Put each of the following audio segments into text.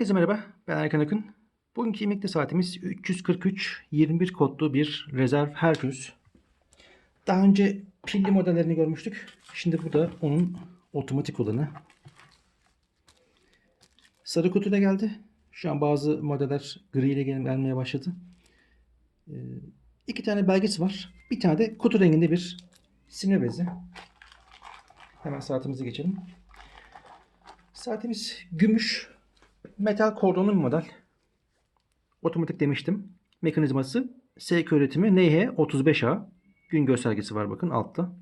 Herkese merhaba. Ben Erkan Akın. Bugünkü emekli saatimiz 343 21 kodlu bir rezerv Hercules. Daha önce pilli modellerini görmüştük. Şimdi bu da onun otomatik olanı. Sarı kutuda geldi. Şu an bazı modeller gri ile gel- gelmeye başladı. Ee, iki tane belgesi var. Bir tane de kutu renginde bir simle bezi. Hemen saatimize geçelim. Saatimiz gümüş metal kordonlu bir model. Otomatik demiştim. Mekanizması SK üretimi NH35A. Gün göstergesi var bakın altta.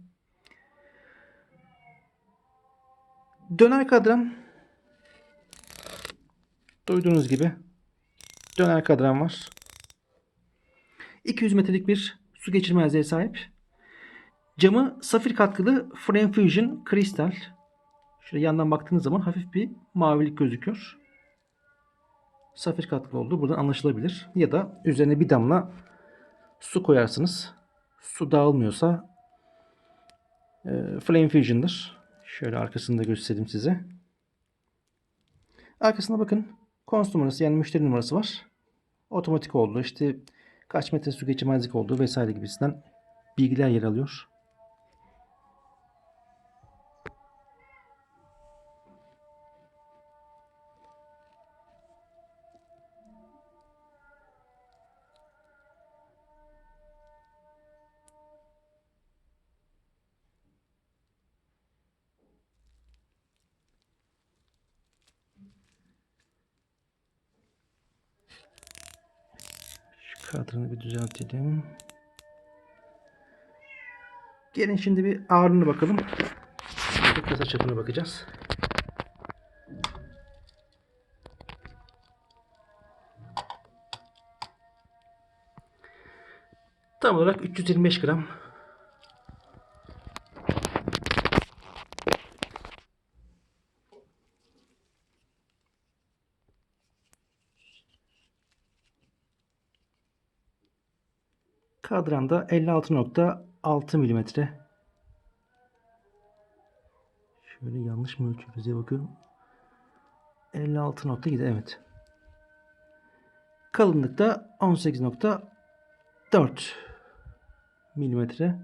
Döner kadran. Duyduğunuz gibi döner kadran var. 200 metrelik bir su geçirmezliğe sahip. Camı safir katkılı Frame Fusion kristal. Şöyle yandan baktığınız zaman hafif bir mavilik gözüküyor. Safir katkılı olduğu buradan anlaşılabilir. Ya da üzerine bir damla su koyarsınız. Su dağılmıyorsa e, Flame Fusion'dır. Şöyle arkasını da göstereyim size. Arkasına bakın. Kons numarası yani müşteri numarası var. Otomatik olduğu işte kaç metre su geçirmezlik olduğu vesaire gibisinden bilgiler yer alıyor. Şu kadranı bir düzeltelim. Gelin şimdi bir ağırlığına bakalım. Kasa çapına bakacağız. Tam olarak 325 gram. Kadranda 56.6 milimetre. Şöyle yanlış mı ölçüyoruz diye bakıyorum. 56.7 evet. Kalınlıkta 18.4 milimetre.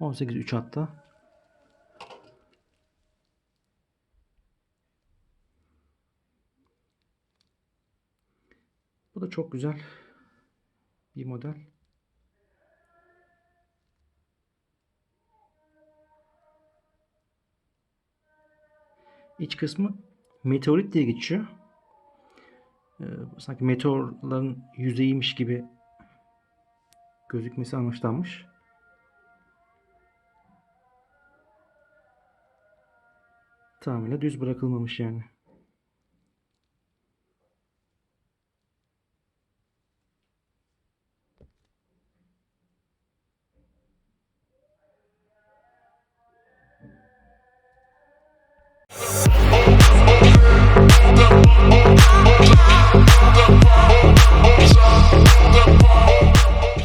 18.3 hatta. Bu da çok güzel bir model. İç kısmı meteorit diye geçiyor. Ee, sanki meteorların yüzeyiymiş gibi gözükmesi amaçlanmış. Tamamıyla düz bırakılmamış yani.